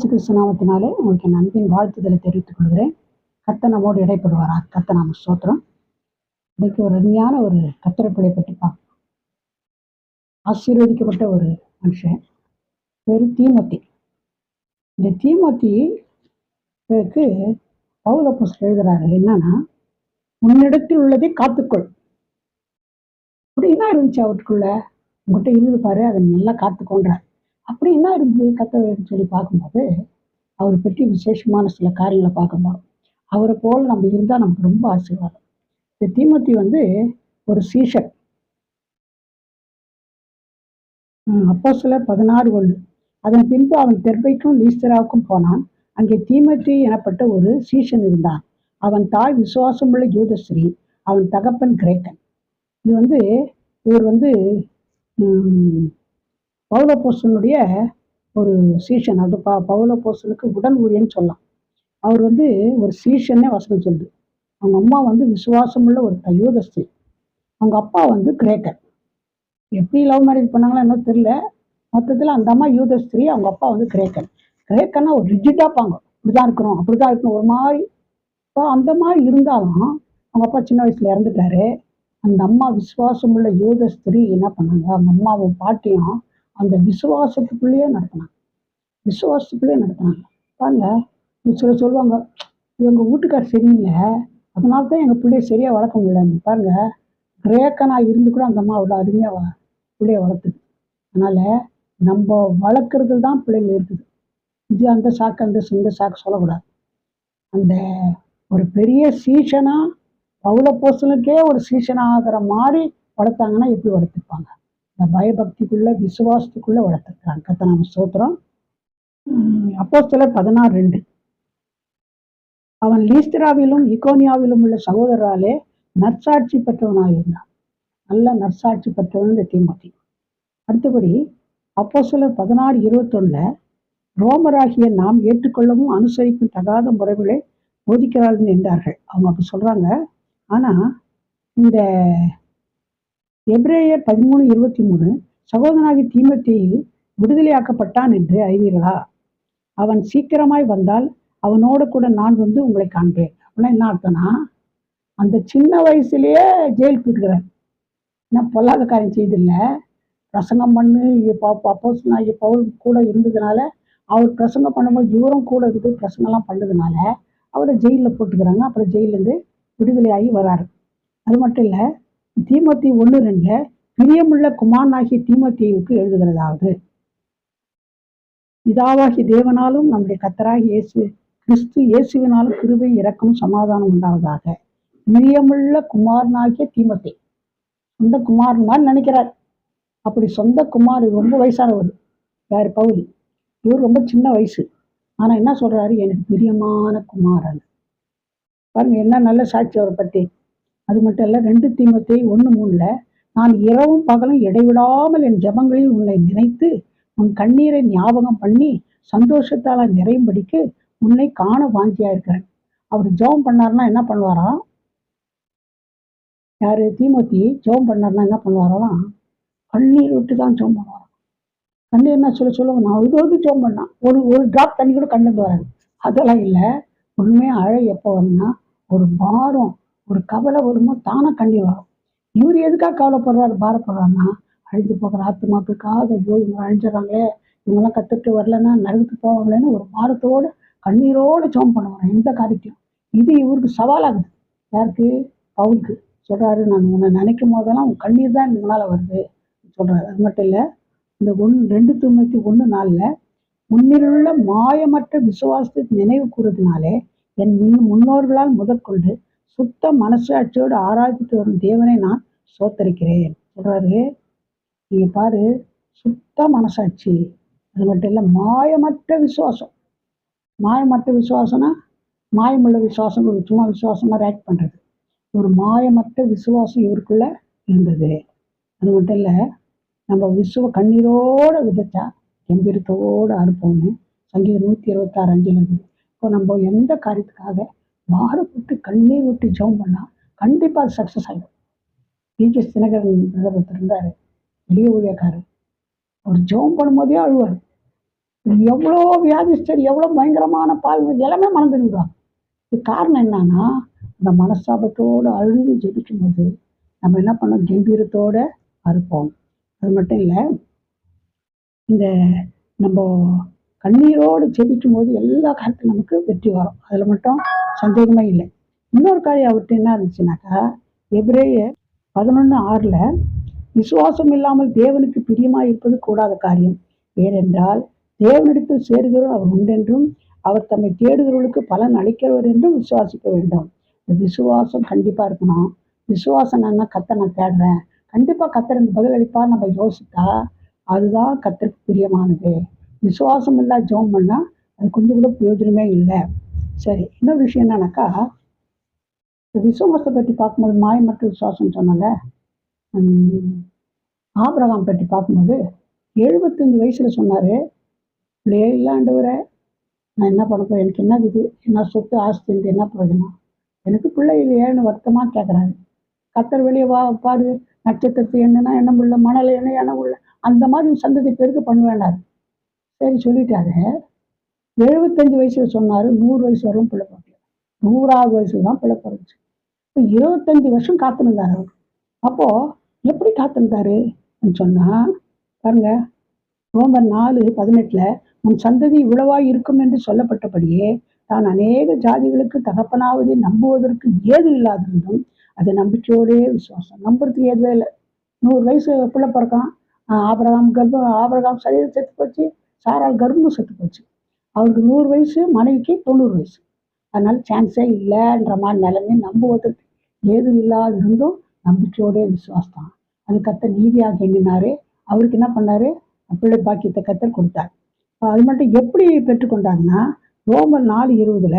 இயேசு கிறிஸ்து நாமத்தினாலே உங்களுக்கு என் அன்பின் வாழ்த்துதலை தெரிவித்துக் கொள்கிறேன். கத்த நம்மோடு இடைப்படுவாரா கத்த நாம ஸ்தோத்திரம். இன்னைக்கு ஒரு அருமையான ஒரு கத்திரப்பிழை பற்றி பார்ப்போம். ஆசீர்வதிக்கப்பட்ட ஒரு மனுஷன் பேரு தீமத்தி. இந்த தீமத்திக்கு பௌலப்போஸ் எழுதுறாரு என்னன்னா உன்னிடத்தில் உள்ளதை காத்துக்கொள். அப்படி என்ன இருந்துச்சு அவருக்குள்ள? உங்ககிட்ட இருந்து பாரு அதை நல்லா காத்துக்கொண்டார் அப்படி என்ன இருந்தது கத்தன்னு சொல்லி பார்க்கும்போது அவரை பற்றி விசேஷமான சில காரியங்களை பார்க்கும்போது அவரை போல் நம்ம இருந்தால் நமக்கு ரொம்ப ஆசீர்வாதம். இந்த தீமத்தி வந்து ஒரு சீஷர். அப்போ சில பதினாறு ஒன்று. அதன் பின்பு அவன் தெர்பைக்கும் லீஸ்தராவுக்கும் போனான். அங்கே தீமத்தி எனப்பட்ட ஒரு சீஷன் இருந்தான். அவன் தாய் விசுவாசமுள்ள யூதஸ்ரீ அவன் தகப்பன் கிரேக்கன். இது வந்து இவர் வந்து உம், பவுலப்போஸ்தலனுடைய ஒரு சீஷன் அது ப பவுலப்போஸ்தலனுக்கு உடன் ஊழியன்னு சொல்லலாம். அவர் வந்து ஒரு சீஷன்னே வசனம் சொல்லுது. அவங்க அம்மா வந்து விசுவாசமுள்ள ஒரு யூதஸ்ரீ அவங்க அப்பா வந்து கிரேக்கர். எப்படி லவ் மேரேஜ் பண்ணாங்களோ என்னோ தெரியல. மொத்தத்தில் அந்த அம்மா யூதஸ்திரி அவங்க அப்பா வந்து கிரேக்கன் கிரேக்கன்னா ஒரு ரிஜிட்டாக பாங்க இப்படிதான் இருக்கணும் அப்படிதான் இருக்கணும் ஒரு மாதிரி. இப்போ அந்த மாதிரி இருந்தாலும் அவங்க அப்பா சின்ன வயசுல இறந்துட்டாரு. அந்த அம்மா விசுவாசம் உள்ள யூத ஸ்திரீ என்ன பண்ணாங்க? அவங்க அம்மாவும் பாட்டியும் அந்த விசுவாசத்துக்குள்ளேயே நடத்தினாங்க. விசுவாசத்துக்குள்ளேயே நடத்தினாங்க. பாருங்க சில சொல்லுவாங்க எங்கள் வீட்டுக்கார் சரியில்லை அதனால தான் எங்கள் பிள்ளைய சரியாக வளர்க்க முடியலன்னு. பாருங்க கிரேக்கனாக இருந்து கூட அந்த அம்மா அவ்வளோ அருமையாக பிள்ளைய வளர்த்துது. அதனால் நம்ம வளர்க்குறது தான் பிள்ளைகள் இருக்குது. இது அந்த சாக்கு அந்த இந்த சாக்கு சொல்லக்கூடாது. அந்த ஒரு பெரிய சீசனாக சீசனா போசனுக்கே ஒரு சீசனாக ஆகிற மாதிரி வளர்த்தாங்கன்னா எப்படி வளர்த்துப்பாங்க? இந்த பயபக்திக்குள்ள விசுவாசத்துக்குள்ள வளர்த்துக்கிறாங்க கத்த நாம சோத்திரம் அப்போ சிலர் பதினாறு ரெண்டு. அவன் லீஸ்திராவிலும் இகோனியாவிலும் உள்ள சகோதரராலே நற்சாட்சி பெற்றவனாக இருந்தான் நல்ல நற்சாட்சி பெற்றவன் இந்த தீமதி அடுத்தபடி அப்போ சிலர் பதினாறு இருபத்தொன்னில் ரோமராகிய நாம் ஏற்றுக்கொள்ளவும் அனுசரிக்கும் தகாத முறைகளை போதிக்கிறார்கள் என்றார்கள். அவங்க அப்படி சொல்றாங்க. ஆனா இந்த எப்ரேயர் பதிமூணு இருபத்தி மூணு சகோதரனாகி தீமத்தேயு விடுதலையாக்கப்பட்டான் என்று அறிவீர்களா? அவன் சீக்கிரமாய் வந்தால் அவனோடு கூட நான் வந்து உங்களை காண்பேன். அப்படின்னா என்ன அர்த்தம்னா அந்த சின்ன வயசுலயே ஜெயில் போட்டுக்கிறார் என்ன பொல்லாத காரியம் செய்தில்லை. பிரசங்கம் பண்ணு அப்போஸ் நான் பவுல் கூட இருந்ததுனால அவர் பிரசங்கம் பண்ணும்போது இவரும் கூட இருந்து பிரசங்கம்லாம் பண்ணதுனால அவரை ஜெயிலில் போட்டுக்கிறாங்க. அப்புறம் ஜெயிலேருந்து விடுதலையாகி வராரு. அது மட்டும் இல்லை தீமத்தி ஒன்று ரெண்டில் பிரியமுள்ள குமாரனாகிய தீமத்தியுக்கு எழுதுகிறதாவது. பிதாவாகிய தேவனாலும் நம்முடைய கத்தராகி இயேசு கிறிஸ்து இயேசுவினாலும் கிருபை இறக்கம் சமாதானம் உண்டாவதாக. பிரியமுள்ள குமாரனாகிய தீமத்தி. சொந்த குமாரன் மாதிரி நினைக்கிறார். அப்படி சொந்த குமார் ரொம்ப வயசானவர் யார்? பவுல். இவர் ரொம்ப சின்ன வயசு. ஆனா என்ன சொல்றாரு? எனக்கு பிரியமான குமாரன். பாருங்க என்ன நல்ல சாட்சி அவரை பற்றி. அது மட்டும் இல்லை ரெண்டு தீமத்தை ஒன்று மூணில் நான் இரவும் பகலும் இடைவிடாமல் என் ஜபங்களில் உன்னை நினைத்து உன் கண்ணீரை ஞாபகம் பண்ணி சந்தோஷத்தால் நிறையும்படிக்கு உன்னை காண வாஞ்சியா இருக்கிறேன். அவர் ஜெபம் பண்ணாருன்னா என்ன பண்ணுவாராம் யாரு? தீமோத்தி ஜெபம் பண்ணாருன்னா என்ன பண்ணுவாராம் கண்ணீர் விட்டு தான் ஜோம் பண்ணுவாராம். கண்ணீர் என்ன சொல்ல சொல்லுங்க நான் இது ஜோம் பண்ணான் ஒரு ஒரு டிராப் தண்ணி கூட கண்டு வராது. அதெல்லாம் இல்லை. உண்மையாக அழை எப்போ வரணும்னா ஒரு பாரம் ஒரு கவலை வருமோ தானே கண்ணீர் வரும். இவர் எதுக்காக கவலைப்படுறாரு? பாரப்படுறாருன்னா அழிஞ்சு போகிற ஆத்மாக்களுக்காக ஐயோ இவங்க அழிஞ்சிடறாங்களே இவங்கெல்லாம் கற்றுட்டு வரலன்னா நறுத்து போவாங்களேன்னு ஒரு பாரத்தோடு கண்ணீரோடு ஜெபம் பண்ணுவாங்க. எந்த காரியத்தையும். இது இவருக்கு சவாலாகுது. யாருக்கு? பவுலுக்கு. சொல்கிறாரு நான் உன்னை நினைக்கும் போதெல்லாம் உன் கண்ணீர் தான் முன்னால வருது. சொல்கிறாரு அது மட்டும் இல்லை இந்த ஒன்று ரெண்டு தொண்ணூற்றி ஒன்று நாளில் முன்னிலுள்ள மாயமற்ற விசுவாசத்தை நினைவு கூறுறதுனாலே என் முன்னோர்களால் முதற்கொண்டு சுத்த மனசாட்சியோடு ஆராய்ச்சிட்டு வரும் தேவனை நான் சோத்தரிக்கிறேன் சொல்றாரு. நீங்க பாரு சுத்த மனசாட்சி. அது மட்டும் இல்லை மாயமற்ற விசுவாசம். மாயமற்ற விசுவாசம்னா மாயமுள்ள விசுவாசம் ஒரு சும்மா விசுவாசமாக ரியாக்ட் பண்ணுறது ஒரு மாயமற்ற விசுவாசம் இவருக்குள்ளே இருந்தது. அது மட்டும் இல்லை நம்ம விசுவ கண்ணீரோடு விதைச்சா கம்பீரத்தோடு அறுப்போம்னு சங்கீதம் நூற்றி இருபத்தாறு அஞ்சில் இருக்குது இப்போ நம்ம எந்த காரியத்துக்காக மாறுபட்டு கண்ணீர் விட்டு ஜெபம் பண்ணால் கண்டிப்பாக அது சக்ஸஸ் ஆகிடும் பிஜிஎஸ் தினகரன் பிரதமர் இருந்தார். வெளிய ஊழியக்காரர். அவர் ஜெபம் பண்ணும்போதே அழுவார். எவ்வளோ வியாதிஸ்டர் எவ்வளோ பயங்கரமான பால் எல்லாமே மறந்துடுவாங்க இது காரணம் என்னன்னா அந்த மனஸ்தாபத்தோடு அழுது ஜெபிக்கும் போது நம்ம என்ன பண்ணோம் கம்பீரத்தோட அறுப்போம். அது மட்டும் இல்லை இந்த நம்ம கண்ணீரோடு ஜெபிக்கும் போது எல்லா காலத்திலும் நமக்கு வெற்றி வரும். அதில் மட்டும் சந்தேகமே இல்லை. இன்னொரு காரியம் அவர்கிட்ட என்ன இருந்துச்சுனாக்கா எபிரேயர் பதினொன்று ஆறில் விசுவாசம் இல்லாமல் தேவனுக்கு பிரியமாக இருப்பது கூடாத காரியம். ஏனென்றால் தேவனிடத்தில் சேருகிறவர் அவர் உண்டென்றும் அவர் தம்மை தேடுகிறவர்களுக்கு பலன் அளிக்கிறவர் என்றும் விசுவாசிக்க வேண்டும். இந்த விசுவாசம் கண்டிப்பாக இருக்கணும். விசுவாசம் நான் கத்தை நான் தேடுறேன். கண்டிப்பாக கத்தருக்கு பதில் அளிப்பார் நம்ம யோசித்தா அதுதான் கத்தருக்கு பிரியமானது. விசுவாசம் இல்லாத ஜோம் பண்ணால் அது கொஞ்சம் கூட பிரயோஜனமே இல்லை. சரி இன்னொரு விஷயம் என்னன்னாக்கா விசுவாசத்தை பற்றி பார்க்கும்போது மாயமற்ற விசுவாசம் சொன்னல ஆபிரகாம் பற்றி பார்க்கும்போது எழுபத்தஞ்சு வயசில் சொன்னார். பிள்ளையே இல்லாண்டவரை நான் என்ன பண்ண எனக்கு என்ன இது? என்ன சொத்து ஆஸ்தி என்ன பிரயோஜனம்? எனக்கு பிள்ளை இல்லையேன்னு வருத்தமாக கேட்குறாரு கத்தர் வெளியே வா பாரு நட்சத்திரத்து என்னன்னா என்ன உள்ள மணல் என்ன என்ன உள்ள அந்த மாதிரி சந்ததி பேருக்கு பண்ணுவேனார் சரி சொல்லிட்டாரு. எழுபத்தஞ்சு வயசுல சொன்னார் நூறு வயசு வரும் பிள்ளை பிறக்கல. நூறாவது வயசுல தான் பிள்ளை பிறந்துச்சு. இப்போ இருபத்தஞ்சு வருஷம் காத்திருந்தார் அவர். அப்போது எப்படி காத்திருந்தாரு சொன்னால் பாருங்க நவம்பர் நாலு பதினெட்டில் உன் சந்ததி இவ்வளவாய் இருக்கும் என்று சொல்லப்பட்டபடியே தான் அநேக ஜாதிகளுக்கு தகப்பனாவதை நம்புவதற்கு ஏது இல்லாதிருந்தும் அதை நம்பிக்கையோடே விசுவாசம் நம்புறதுக்கு ஏதுவே இல்லை. நூறு வயசு பிள்ளை பிறக்கான். ஆபரகாம் கர்ப்பம் ஆபரகாம் சரீரம் செத்து போச்சு சாரால் கர்ப்பம் செத்து போச்சு. அவருக்கு நூறு வயசு மனைவிக்கு தொண்ணூறு வயசு. அதனால சான்ஸே இல்லைன்ற மாதிரி நிலைமை நம்புவதற்கு ஏதும் இல்லாத இருந்தும் நம்பிக்கையோடே விசுவாசம் அது கத்த நீதியாக எண்ணினாரு. அவருக்கு என்ன பண்ணாரு? பிள்ளை பாக்கியத்தை கத்தர் கொடுத்தார். அது மட்டும் எப்படி பெற்றுக்கொண்டாங்கன்னா ரோமர் நாலு இருபதுல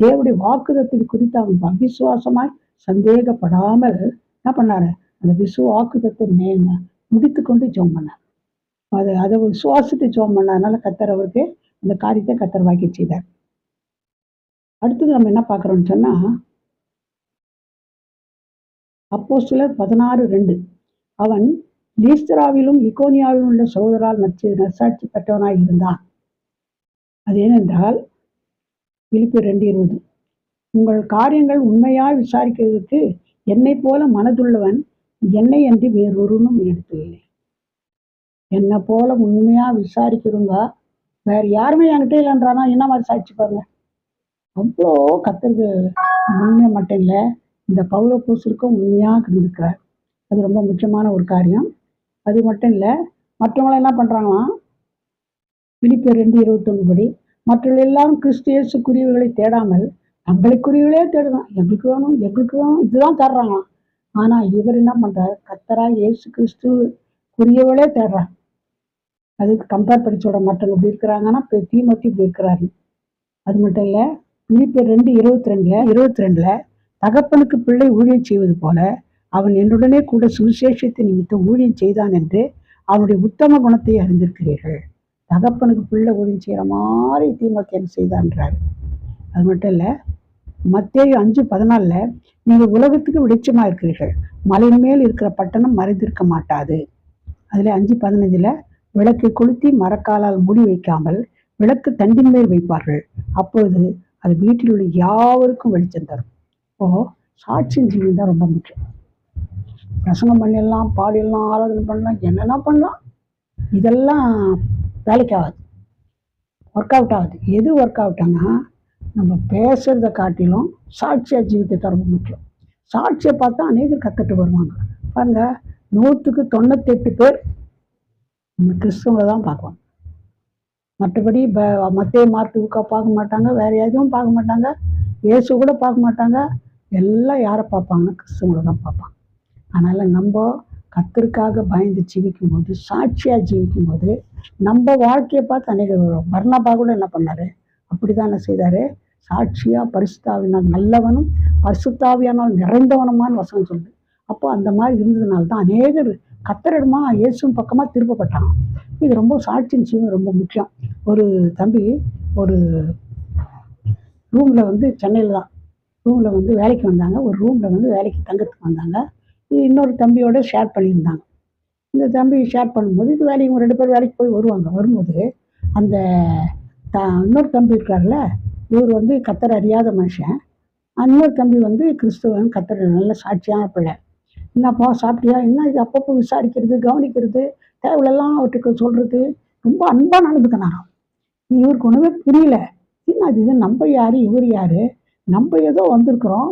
தேவடைய வாக்குதத்தின் குறித்து அவங்க அவிசுவாசமாய் சந்தேகப்படாமல் என்ன பண்ணாரு? அந்த விசு வாக்குதத்தை நே முடித்து கொண்டு ஜோம் பண்ணார். அதை அதை விசுவாசத்தை ஜோம் பண்ணாதனால கத்தர் அவருக்கு அந்த காரியத்தை கத்தர் வாக்கி செய்தார். அடுத்தது நம்ம என்ன பார்க்குறோம்னு சொன்னா அப்போ சிலர் பதினாறு ரெண்டு. அவன் லீஸ்தராவிலும் இக்கோனியாவிலும் உள்ள சகோதரால் நச்சு நசாட்சி பெற்றவனாய் இருந்தான். அது ஏனென்றால் விழிப்பு ரெண்டு இருபது. உங்கள் காரியங்கள் உண்மையாய் விசாரிக்கிறதுக்கு என்னை போல மனதுள்ளவன் என்னை என்று வேறொருனும் எடுத்ததில்லை என்னை போல உண்மையா விசாரிக்கிறவங்க வேற யாருமே என்கிட்ட இல்லைன்றானா? என்ன மாதிரி சாட்சி பாருங்க. அவ்வளோ கத்துறது முன்னே மட்டும் இல்லை இந்த பௌர பூசலுக்கும் உண்மையாக இருந்திருக்கிறார். அது ரொம்ப முக்கியமான ஒரு காரியம். அது மட்டும் இல்லை மற்றவங்க என்ன பண்ணுறாங்களாம் பிலிப்பியர் ரெண்டு இருபத்தொன்று படி மற்றவர்கள் எல்லாரும் கிறிஸ்து குறிவுகளை தேடாமல் தங்களுக்குரியவர்களே தேடலாம் எங்களுக்கு வேணும் எங்களுக்கு வேணும் இதுதான் தேடுறாங்களாம். ஆனால் இவர் என்ன பண்ணுறாரு கத்தரா இயேசு கிறிஸ்து குறியவளே தேடுறார். அதுக்கு கம்பேர் பண்ணி சொல்ற மற்றவங்க இப்படி இருக்கிறாங்கன்னா இப்போ தீமத்தி இப்படி இருக்கிறாரு. அது மட்டும் இல்லை பிலிப்பியர் ரெண்டு இருபத்தி ரெண்டுல இருபத்தி ரெண்டுல தகப்பனுக்கு பிள்ளை ஊழியம் செய்வது போல அவன் என்னுடனே கூட சுவிசேஷத்தை நிமித்தம் ஊழியம் செய்தான் என்று அவனுடைய உத்தம குணத்தை அறிந்திருக்கிறீர்கள். தகப்பனுக்கு பிள்ளை ஊழியம் செய்கிற மாதிரி தீமத்தியன் செய்தான்றார் அது மட்டும் இல்லை மத்தேயு அஞ்சு பதினாலில் நீங்கள் உலகத்துக்கு வெளிச்சமாக இருக்கிறீர்கள். மலையின் மேல் இருக்கிற பட்டணம் மறைந்திருக்க மாட்டாது. அதில் அஞ்சு பதினஞ்சில் விளக்கை கொளுத்தி மரக்காலால் மூடி வைக்காமல் விளக்கு தண்டின் மேல் வைப்பார்கள். அப்பொழுது அது வீட்டில் உள்ள யாவருக்கும் வெளிச்சம் தரும். இப்போ சாட்சியம் ஜீவன் தான் ரொம்ப முக்கியம். பிரசங்கம் பண்ணிடலாம் பாடிடலாம் ஆராதனை பண்ணலாம் என்னென்ன பண்ணலாம். இதெல்லாம் வேலைக்கு ஆகாது. ஒர்க் அவுட் ஆகுது. எது ஒர்க் அவுட்டானா நம்ம பேசுறத காட்டிலும் சாட்சியாக ஜீவிக்கத்தான் ரொம்ப முக்கியம். சாட்சியை பார்த்தா அநேகர் கற்றுட்டு வருவாங்க. பாருங்க நூற்றுக்கு தொண்ணூத்தெட்டு பேர் கிறிஸ்தவங்களை தான் பார்க்குவாங்க மற்றபடி மத்திய மார்க்குக்கா பார்க்க மாட்டாங்க வேற எதுவும் பார்க்க மாட்டாங்க இயேசு கூட பார்க்க மாட்டாங்க எல்லாம் யாரை பார்ப்பாங்கன்னா கிறிஸ்தவங்களை தான் பார்ப்பாங்க. அதனால் நம்ம கத்திற்காக பயந்து ஜீவிக்கும் போது சாட்சியாக ஜீவிக்கும் போது நம்ம வாழ்க்கையை பார்த்து அநேகர் வரும் கூட என்ன பண்ணாரு? அப்படிதான் என்ன செய்தார்? சாட்சியாக பரிசுத்தாவினால் நல்லவனும் பரிசுத்தாவியானால் நிறைந்தவனுமான்னு வசனம் சொல்லுது. அப்போ அந்த மாதிரி இருந்ததுனால தான் அநேகர் கத்தரிடமா இயேசும் பக்கமாக திருப்பப்பட்டான். இது ரொம்ப சாட்சியின் ஜீவன் ரொம்ப முக்கியம். ஒரு தம்பி ஒரு ரூமில் வந்து சென்னையில் தான். ரூமில் வந்து வேலைக்கு வந்தாங்க. ஒரு ரூமில் வந்து வேலைக்கு தங்கத்துக்கு வந்தாங்க. இது இன்னொரு தம்பியோட ஷேர் பண்ணியிருந்தாங்க. இந்த தம்பி ஷேர் பண்ணும்போது இது வேலைக்கு ரெண்டு பேர் வேலைக்கு போய் வருவாங்க. வரும்போது அந்த த இன்னொரு தம்பி இருக்கார்ல இவர் வந்து கத்தர் அறியாத மனுஷன். இன்னொரு தம்பி வந்து கிறிஸ்துவன் கத்தர் நல்ல சாட்சியான பிள்ளை. என்னப்பா சாப்பிட்டியா? என்ன இது? அப்பப்போ விசாரிக்கிறது கவனிக்கிறது தேவையெல்லாம் அவற்றுக்கு சொல்கிறது ரொம்ப அன்பாக நடந்துக்கினாராம் இவருக்கு ஒன்றுமே புரியல. என்ன அது இது நம்ம யார்? இவர் யார்? நம்ம ஏதோ வந்திருக்கிறோம்.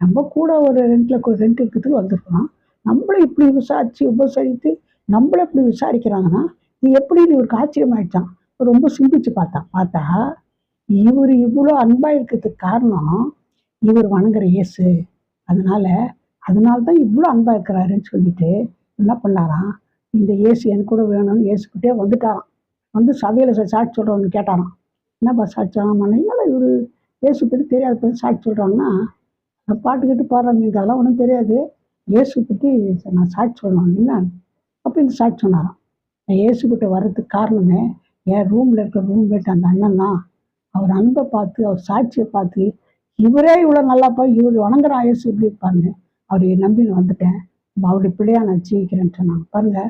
நம்ம கூட ஒரு ரெண்டில் ரெண்ட் இருக்கிறதுக்கு வந்திருக்கிறோம். நம்மளை இப்படி விசாரித்து உபசரித்து நம்மளை இப்படி விசாரிக்கிறாங்கன்னா இது எப்படின்னு இவருக்கு ஆச்சரியமாயிடுச்சான் ரொம்ப சிந்திச்சு பார்த்தான் பார்த்தா இவர் இவ்வளோ அன்பாக இருக்கிறதுக்கு காரணம் இவர் வணங்குற இயேசு. அதனால அதனால தான் இவ்வளோ அன்பாக இருக்கிறாருன்னு சொல்லிட்டு என்ன பண்ணாராம்? இந்த ஏசு என் கூட வேணும்னு இயேசுக்கிட்டே வந்துட்டாராம். வந்து சபையில் சாட்சி சொல்கிறோம்னு கேட்டாராம். என்னப்பா சாட்சி? சொல்லாமல் என்னடா இவர் ஏசு பற்றி தெரியாத பற்றி சாட்சி சொல்கிறாங்கன்னா நான் பாட்டுக்கிட்டு பாடுறாங்க எனக்கு அதெல்லாம் ஒன்றும் தெரியாது. இயேசு பற்றி நான் சாட்சி சொல்லணும் என்ன? அப்போ இந்த சாட்சி சொன்னாராம். நான் இயேசுக்கிட்ட வர்றதுக்கு காரணமே என் ரூமில் இருக்கிற ரூம்மேட் அந்த அண்ணன் தான். அவர் அன்பை பார்த்து அவர் சாட்சியை பார்த்து இவரே இவ்வளோ நல்லாப்பா இவர் வணங்குறான் இயேசு இப்படி இருப்பாருன்னு. அவரை நம்பி நான் வந்துட்டேன். அவருடைய பிள்ளையா நான் ஜீவிக்கிறேன்ட்டு நான் பாருங்க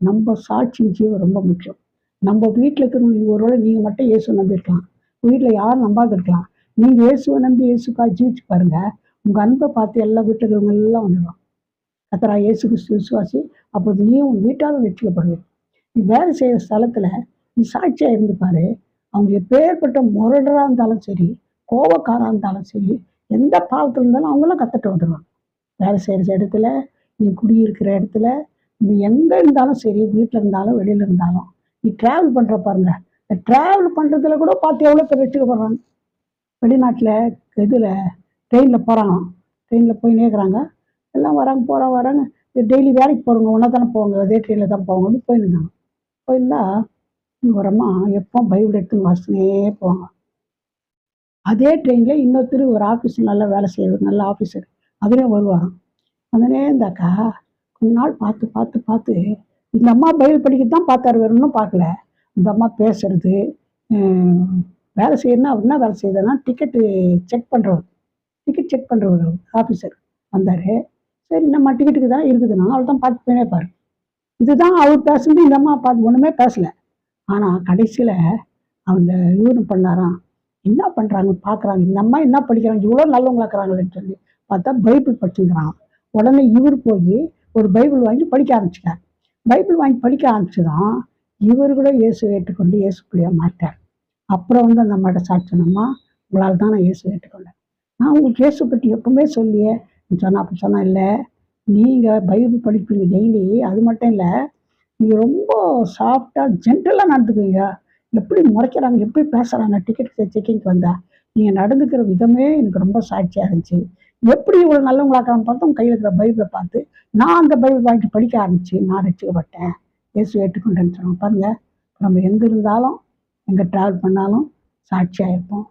நம்ம சாட்சியின் ஜீவம் ரொம்ப முக்கியம். நம்ம வீட்டில் இருக்கிறவங்க ஒருவேளை நீங்கள் மட்டும் இயேசு நம்பியிருக்கலாம். வீட்டில் யாரும் நம்பாது இருக்கலாம். நீங்கள் இயேசுவை நம்பி இயேசுக்கா ஜீவிச்சு பாருங்க உங்கள் அன்பை பார்த்து எல்லா வீட்டில் இருக்கிறவங்க எல்லாம் வந்துடும் கத்தரா இயேசு கிறிஸ்து விசுவாசி அப்போ நீயும் உன் வீட்டாலும் வெற்றிக்கப்படுவேன். நீ வேலை செய்கிற ஸ்தலத்தில் நீ சாட்சியாக இருந்து பாரு அவங்க எப்பேற்பட்ட முரடராக இருந்தாலும் சரி கோபக்காராக இருந்தாலும் சரி எந்த பாவத்தில் இருந்தாலும் அவங்களாம் கற்றுட்டு வந்துடுவாங்க வேலை செய்கிற இடத்துல நீ குடியிருக்கிற இடத்துல நீ எங்கே இருந்தாலும் சரி வீட்டில் இருந்தாலும் வெளியில் இருந்தாலும் நீ ட்ராவல் பண்ணுற பாருங்க. இந்த ட்ராவல் பண்ணுறதுல கூட பார்த்து எவ்வளோ பேர் வச்சுக்கப்படுறாங்க வெளிநாட்டில் இதில் ட்ரெயினில் போகிறாங்க ட்ரெயினில் போய் நேர்கிறாங்க எல்லாம் வராங்க போகிறாங்க வராங்க. டெய்லி வேலைக்கு போகிறவங்க ஒன்றா தானே போவாங்க அதே ட்ரெயினில் தான் போவாங்க வந்து போயிருந்தாங்க போயிருந்தா வரமா எப்போ பைபிள் எடுத்து வாசினே போவாங்க. அதே ட்ரெயினில் இன்னொருத்தர் ஒரு ஆஃபீஸில் நல்லா வேலை செய்யறது நல்ல ஆஃபீஸர் அதுலேயும் வருவாராம். அதனே இருந்தாக்கா கொஞ்ச நாள் பார்த்து பார்த்து பார்த்து இந்த அம்மா பயில் படிக்க தான் பார்த்தாரு வேறு ஒன்றும் பார்க்கல. இந்த அம்மா பேசுறது வேலை செய்யணும்னா அவர் என்ன வேலை செய்யுதுன்னா டிக்கெட்டு செக் பண்ணுறவர் டிக்கெட் செக் பண்ணுறவர் ஆஃபீஸர் வந்தார். சரி நம்ம டிக்கெட்டுக்கு தான் இருக்குதுன்னா அவள் தான் பார்த்து போயினே பாரு இதுதான் அவர் பேசுறது இந்த அம்மா பார்த்து ஒன்றுமே பேசலை. ஆனால் கடைசியில் அவங்க இவரும் பண்ணாராம். என்ன பண்ணுறாங்க பார்க்குறாங்க. இந்த அம்மா என்ன படிக்கிறாங்க இவ்வளோ நல்லவங்களாக்குறாங்களேன்னு சொல்லி. பார்த்தா பைபிள் படிச்சுக்கிறான் உடனே இவர் போய் ஒரு பைபிள் வாங்கி படிக்க ஆரம்பிச்சிட்டார். பைபிள் வாங்கி படிக்க ஆரம்பிச்சுதான் இவர் கூட இயேசு ஏற்றுக்கொண்டு இயேசு பிள்ளையாக மாட்டார் அப்புறம் வந்து அந்த அம்மாட்ட சாட்சினம்மா உங்களால் தான் நான் இயேசு ஏற்றுக்கொண்டேன். நான் உங்களுக்கு இயேசு பற்றி எப்பவுமே சொல்லியே. சொன்னால் அப்படி சொன்னால் இல்லை. நீங்கள் பைபிள் படிப்பீங்க டெய்லி. அது மட்டும் இல்லை நீங்கள் ரொம்ப சாஃப்டாக ஜென்டலாக நடந்துக்குவீங்க. எப்படி முறைக்கிறாங்க எப்படி பேசுகிறாங்க டிக்கெட் செக்கிங்க்கு வந்தால் நீங்கள் நடந்துக்கிற விதமே எனக்கு ரொம்ப சாட்சியாக இருந்துச்சு. எப்படி இவ்வளோ நல்லவங்களாக்கான்னு பார்த்து உங்கள் கையில் இருக்கிற பைபிளை பார்த்து நான் அந்த பைபிள் வாங்கி படிக்க ஆரம்பிச்சு நான் ரசிக்கப்பட்டேன். இயேசு ஏற்றுக்கொண்டேன்னு சொன்னோம் பாருங்கள் நம்ம எங்கே இருந்தாலும் எங்கே ட்ராவல் பண்ணாலும் சாட்சியாக இருப்போம்.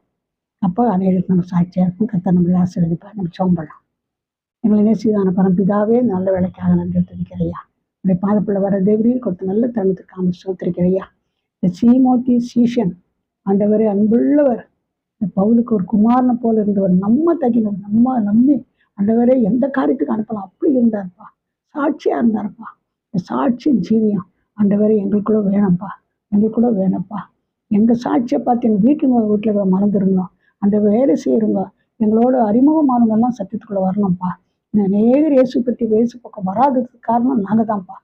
அப்போ அநேகருக்கு நம்ம சாட்சியாக இருக்கும் கத்த நம்மளை ஆசீர்வதிப்பார். நம்ம சோம்பலாம். எங்களை நேசிதான பரம்பிதாவே நல்ல வேலைக்காக நன்றி தெரிவிக்கிறையா உடைய பாதப்புள்ள வர தேவரியில் கொடுத்த நல்ல தருணத்துக்காக சோத்திருக்கிறையா இந்த சீமோத்தி சீஷன் ஆண்டவரே அன்புள்ளவர். பவுலுக்கு ஒரு குமாரனை போல இருந்தவர். நம்ம தகினவர் நம்ம நம்பி அந்தவரே எந்த காரியத்துக்கு அனுப்பலாம்? அப்படி இருந்தார்ப்பா. சாட்சியா இருந்தார்ப்பா. இந்த சாட்சியின் ஜீவியம் அந்தவரே எங்களுக்குள்ள வேணும்ப்பா. எங்களுக்குள்ள வேணும்ப்பா. எங்கள் சாட்சியை பார்த்து எங்கள் வீட்டுங்க வீட்டில் மறந்துருந்தோம் அந்த வேலை செய்கிறவங்க எங்களோட அறிமுகமானவங்கெல்லாம் சத்தியத்துக்குள்ளே வரணும்ப்பா. நேகர் இயேசு பற்றி இயேசு பக்கம் வராததுக்கு காரணம் நாங்கள் தான்ப்பா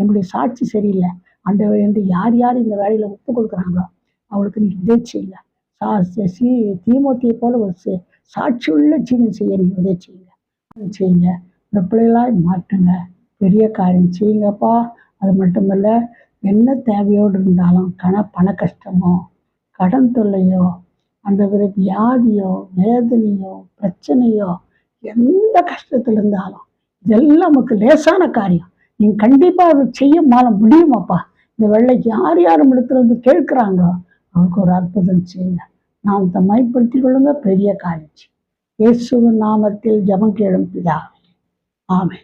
எங்களுடைய சாட்சி சரியில்லை. அந்த வந்து யார் யார் இந்த வேலையில் ஒப்பு கொடுக்குறாங்களோ அவளுக்கு நீ உதவி சா சி தீமூர்த்தியை போல ஒரு சாட்சியுள்ள ஜீவன் செய்ய உதவி செய்யுங்க. செய்யுங்க. இந்த பிள்ளைகளாய் மாட்டுங்க பெரிய காரியம் செய்யுங்கப்பா. அது மட்டுமல்ல என்ன தேவையோடு இருந்தாலும் கண பண கஷ்டமோ கடன் தொல்லையோ அந்த வியாதியோ வேதனையோ பிரச்சனையோ எந்த கஷ்டத்தில் இருந்தாலும் இதெல்லாம் நமக்கு லேசான காரியம். நீங்கள் கண்டிப்பாக அதை செய்ய மாற முடியுமாப்பா? இந்த வெள்ளைக்கு யார் யார் இடத்துல வந்து கேட்குறாங்களோ அவருக்கு ஒரு அற்புதம் செய்யுங்க நாம் தம்மைப்படுத்திக் மைப்படுத்திக் கொள்ளுங்க பெரிய காரியம் இயேசுவின் நாமத்தில் ஜபம் கேளும் பிதா ஆமே